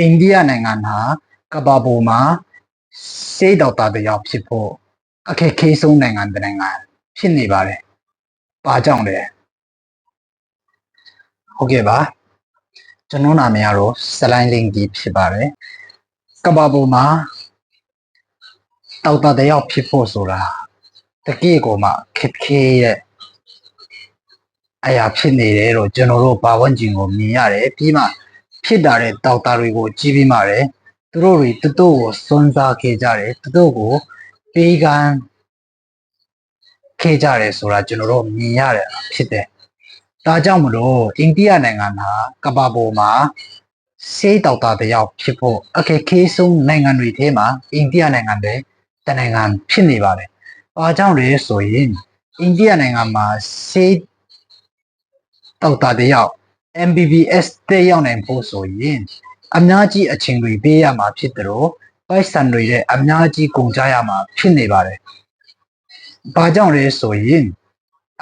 အိန္ဒိယနိုင်ငံဟာကမ္ဘာပေါ်မှာစေတောက်တာတစ်ယောက်ဖြစ်ဖို့အခက်ခဲဆုံးနိုင်ငံတစ်နိုင်ငံဖြစ်နေပါတယ်။ဘာကြောင့်လဲ။ဟုတ်ကဲ့ပါ။ကျွန်တော်နာမည်ကတော့စလိုင်းလင်းကြီးဖြစ်ပါတယ်။ကမ္ဘာပေါ်မှာတောက်တာတစ်ယောက်ဖြစ်ဖို့ဆိုတာတကယ့်ကိုမှခက်ခဲတဲ့အရာဖြစ်နေတယ်တော့ကျွန်တော်တို့ဘာဝန်းကျင်ကိုမြင်ရတယ်ပြီးမှ ဖြစ်တာတဲ့တောက်တာတွေကိုကြည့်ပြီးမှလည်းသူတို့တွေတတို့ကိုစွန့်စားခဲ့ကြတယ်တတို့ကိုပေးကမ်းခဲ့ကြတယ်ဆိုတာကျွန်တော်တို့မြင်ရတယ်ဖြစ်တယ်ဒါကြောင့်မလို့အိန္ဒိယနိုင်ငံဟာကမ္ဘာပေါ်မှာစေးတောက်တာတယောက်ဖြစ်ဖို့အခက်ခဲဆုံးနိုင်ငံတွေထဲမှာအိန္ဒိယနိုင်ငံတဲ့တနိုင်ငံဖြစ်နေပါတယ်။ဘာကြောင့်လဲဆိုရင်အိန္ဒိယနိုင်ငံမှာစေးတောက်တာတယောက် MBBS တက်ရောက်နိုင်ဖို့ဆိုရင်အများကြီးအချိန်တွေပေးရမှာဖြစ်တယ်လို့ပိုက်ဆံတွေရဲ့အများကြီးကုန်ကြရမှာဖြစ်နေပါတယ်။ဘာကြောင့်လဲဆိုရင်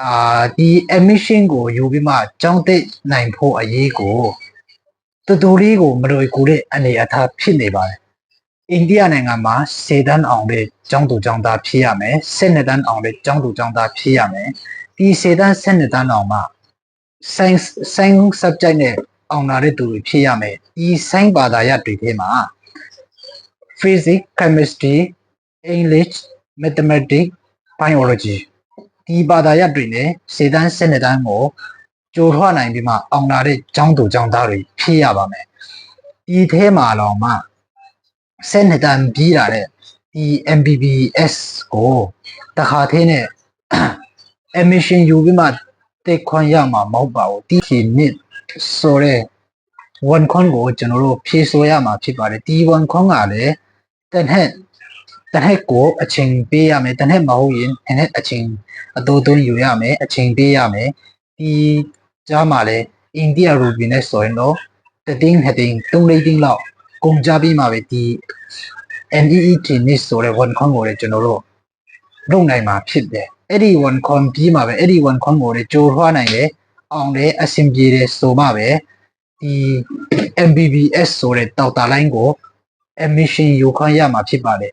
အာဒီ emission ကိုယူပြီးမှကြောင်းတက်နိုင်ဖို့အရေးကိုတူတူလေးကိုမလွယ်ကူတဲ့အနေအထားဖြစ်နေပါတယ်။အိန္ဒိယနိုင်ငံမှာစေတန်းအောင်တဲ့ကျောင်းသူကျောင်းသားဖြစ်ရမယ်။စစ်နှစ်တန်းအောင်တဲ့ကျောင်းသူကျောင်းသားဖြစ်ရမယ်။ဒီစေတန်းစစ်နှစ်တန်းအောင်မှာ science science subject နဲ့အောင်လာတဲ့သူတွေဖြစ်ရမယ်ဒီ science ဘာသာရပ်တွေထဲမှာ physics chemistry english mathematics biology ဒီဘာသာရပ်တွေနဲ့စေတန်းစနစ်တန်းကိုကြိုထွားနိုင်ပြီးမှအောင်လာတဲ့ကျောင်းသူကျောင်းသားတွေဖြစ်ရပါမယ်ဒီထဲမှာတော့မှစနစ်တန်းပြီးလာတဲ့ဒီ MBBS ကိုတခါသေးနဲ့ emission ယူပြီးမှ တက်ခွန်ရမှာမဟုတ်ပါဘူးတီချီနစ်ဆိုတဲ့ဝန်ခွန်ကိုကျွန်တော်တို့ဖြည့်ဆိုရမှာဖြစ်ပါတယ်ဒီဝန်ခွန်ကလည်းတနက်တနက်ကိုအချိန်ပေးရမယ်တနက်မဟုတ်ရင်တနက်အချိန်အတိုးသွင်းယူရမယ်အချိန်ပေးရမယ်ဒီကြားမှာလည်းအိန္ဒိယရူပီနဲ့ဆိုရင်တော့တတင်းဟတင်းတုံးလေးတင်းလောက်ကုန်ကြပြီးမှပဲဒီ NEET နစ်ဆိုတဲ့ဝန်ခွန်ကိုလည်းကျွန်တော်တို့လုပ်နိုင်မှာဖြစ်တယ် အဲ့ဒီ one con ပြီးမှာပဲအဲ့ဒီ one con ကိုလည်းကြိုထွားနိုင်တယ်အောင်တယ်အဆင်ပြေတယ်ဆိုမှပဲဒီ MBBS ဆိုတဲ့တောက်တာလိုင်းကို admission ယူခွင့်ရမှာဖြစ်ပါတယ်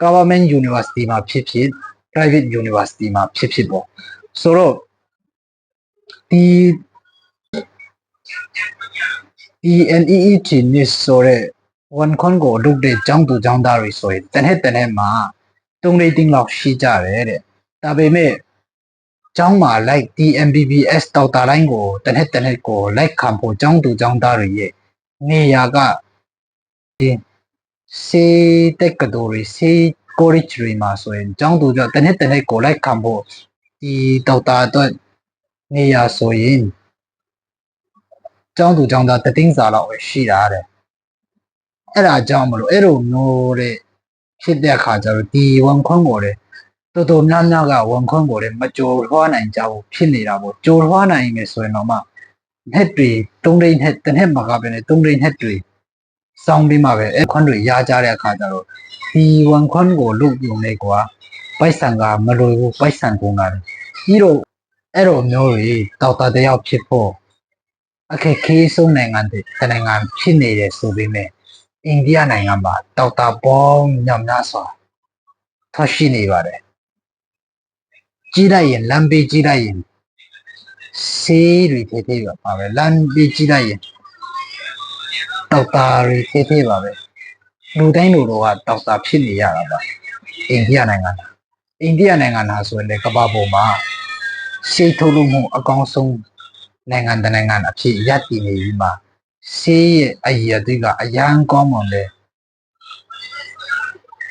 government university မှာဖြစ်ဖြစ် private university မှာဖြစ်ဖြစ်ပေါ့ဆိုတော့ဒီဒီ NEET နစ်ဆိုတဲ့ one con ကိုလုပ်တဲ့ကျောင်းသူကျောင်းသားတွေဆိုရင်တနေ့တနေ့မှာတုံးလေးတင်းလောက်ရှိကြတယ်တဲ့ ဒါပေမဲ့ကျောင်းမှာ like DMBBS တောက်တာလိုင်းကိုတနက်တနက်ကို like ခံဖို့ကျောင်းသူကျောင်းသားတွေရဲ့နေရာကဒီစေတက်ကတော်တွေစေ college တွေမှာဆိုရင်ကျောင်းသူကျောင်းတနက်တနက်ကို like ခံဖို့ဒီတောက်တာအတွက်နေရာဆိုရင်ကျောင်းသူကျောင်းသားတသိန်းစာလောက်ပဲရှိတာတဲ့အဲ့ဒါကြောင့်မလို့အဲ့လိုမျိုးတဲ့ဖြစ်တဲ့အခါကျတော့ဒီဝန်ခွန်းကိုလေ တော်တော်များများကဝန်ခွန်းကိုလည်းမကြော်လွှားနိုင်ကြဘူးဖြစ်နေတာပေါ့ကြော်လွှားနိုင်မယ်ဆိုရင်တော့မှနှစ်တွေသုံးတိနှစ်တစ်နှစ်မှာကပဲနဲ့သုံးတိနှစ်တွေစောင်းပြီးမှပဲအဲခွန်းတွေရကြတဲ့အခါကျတော့ဒီဝန်ခွန်းကိုလုတ်ပြုံနေကွာပိုက်ဆံကမလွယ်ဘူးပိုက်ဆံကုန်တာပြီးတော့အဲ့လိုမျိုးတွေတောက်တာတယောက်ဖြစ်ဖို့အခက်ခဲဆုံးနိုင်ငံတွေတနိုင်ငံဖြစ်နေတယ်ဆိုပေမဲ့အိန္ဒိယနိုင်ငံမှာတောက်တာပေါင်းညံ့များစွာထွက်ရှိနေပါတယ် ကြည့်လိုက်ရင်လမ်းပေးကြည့်လိုက်ရင်ဆေးတွေသေးသေးပါပဲလမ်းပေးကြည့်လိုက်ရင်တောက်တာတွေသေးသေးပါပဲလူတိုင်းလူတို့ကတောက်တာဖြစ်နေရတာပါအိန္ဒိယနိုင်ငံကအိန္ဒိယနိုင်ငံဟာဆိုရင်လည်းကမ္ဘာပေါ်မှာရှေးထုတ်လုပ်မှုအကောင်းဆုံးနိုင်ငံတစ်နိုင်ငံအဖြစ်ရပ်တည်နေပြီးမှဆေးရဲ့အရာတွေကအရန်ကောင်းမွန်တယ်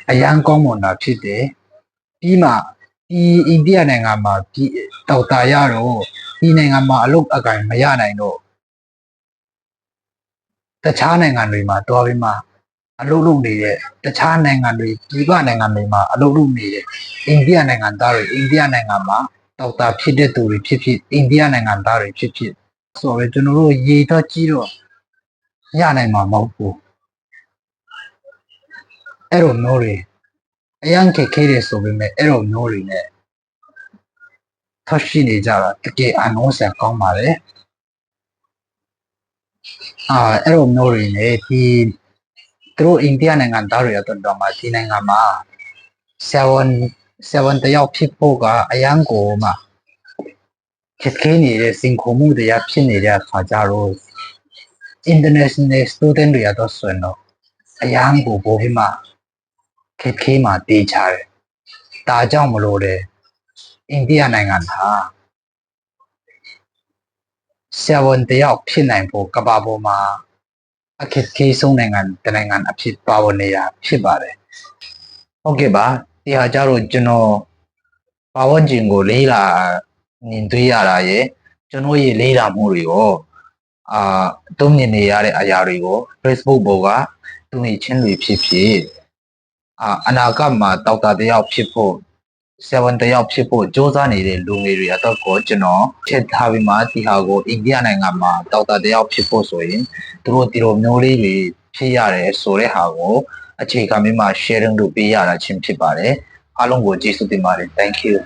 အရန်ကောင်းမွန်တာဖြစ်တယ်ပြီးမှ ဒီအိန္ဒိယနိုင်ငံမှာဒီတောက်တာရတော့ဒီနိုင်ငံမှာအလုပ်အကင်မရနိုင်တော့တခြားနိုင်ငံတွေမှာတွားပြီးမှအလုပ်လုပ်နေတဲ့တခြားနိုင်ငံတွေပြည်ပနိုင်ငံတွေမှာအလုပ်လုပ်နေတဲ့အိန္ဒိယနိုင်ငံသားတွေအိန္ဒိယနိုင်ငံမှာတောက်တာဖြစ်တဲ့သူတွေဖြစ်ဖြစ်အိန္ဒိယနိုင်ငံသားတွေဖြစ်ဖြစ်ဆိုတော့ကျွန်တော်တို့ရေတော့ကြည့်တော့ရနိုင်မှာမဟုတ်ဘူးအဲ့လိုမျိုးတွေ အရန်ခက်ခဲတယ်ဆိုပေမဲ့အဲ့လိုမျိုးတွေနဲ့ထွက်ရှိနေကြတာတကယ်အနှောဆန်ကောင်းပါတယ်အာအဲ့လိုမျိုးတွေနဲ့ဒီသူတို့အိန္ဒိယနိုင်ငံသားတွေအတွက်တော့မှဒီနိုင်ငံမှာ7 7တယောက်ဖြစ်ဖို့ကအရန်ကိုမှခက်ခဲနေတဲ့စင်ခုံမှုတရားဖြစ်နေတဲ့အခါကြတော့ international student တွေကတော့ဆိုရင်တော့အရန်ကိုပို့ပြီးမှ ခက်ခဲမှတေးချတယ်ဒါကြောင့်မလို့လေအိန္ဒိယနိုင်ငံဟာ7တယောက်ဖြစ်နိုင်ဖို့ကမ္ဘာပေါ်မှာအခက်ခဲဆုံးနိုင်ငံတစ်နိုင်ငံအဖြစ်ပါဝင်နေတာဖြစ်ပါတယ်။ဟုတ်ကဲ့ပါဒီဟာကြတော့ကျွန်တော်ဘာဝန်းကျင်ကိုလေးလာမြင်တွေ့ရတာရယ်ကျွန်တော်ရဲ့လေးလာမှုတွေကိုအာတုံးမြင်နေရတဲ့အရာတွေကို Facebook ပေါ်ကသူနေချင်းတွေဖြစ်ဖြစ် အာအနာဂတ်မှာတောက်တာတယောက်ဖြစ်ဖို့7တယောက်ဖြစ်ဖို့စ조사နေတဲ့လူငယ်တွေအတွက်ကိုကျွန်တော်ချက်ထားပြီးမှဒီဟာကိုအိန္ဒိယနိုင်ငံမှာတောက်တာတယောက်ဖြစ်ဖို့ဆိုရင်သူတို့ဒီလိုမျိုးလေးတွေဖြစ်ရတယ်ဆိုတဲ့ဟာကိုအခြေခံပြီးမှ sharing လုပ်ပေးရတာချင်းဖြစ်ပါတယ်အားလုံးကိုကျေးဇူးတင်ပါတယ် thank you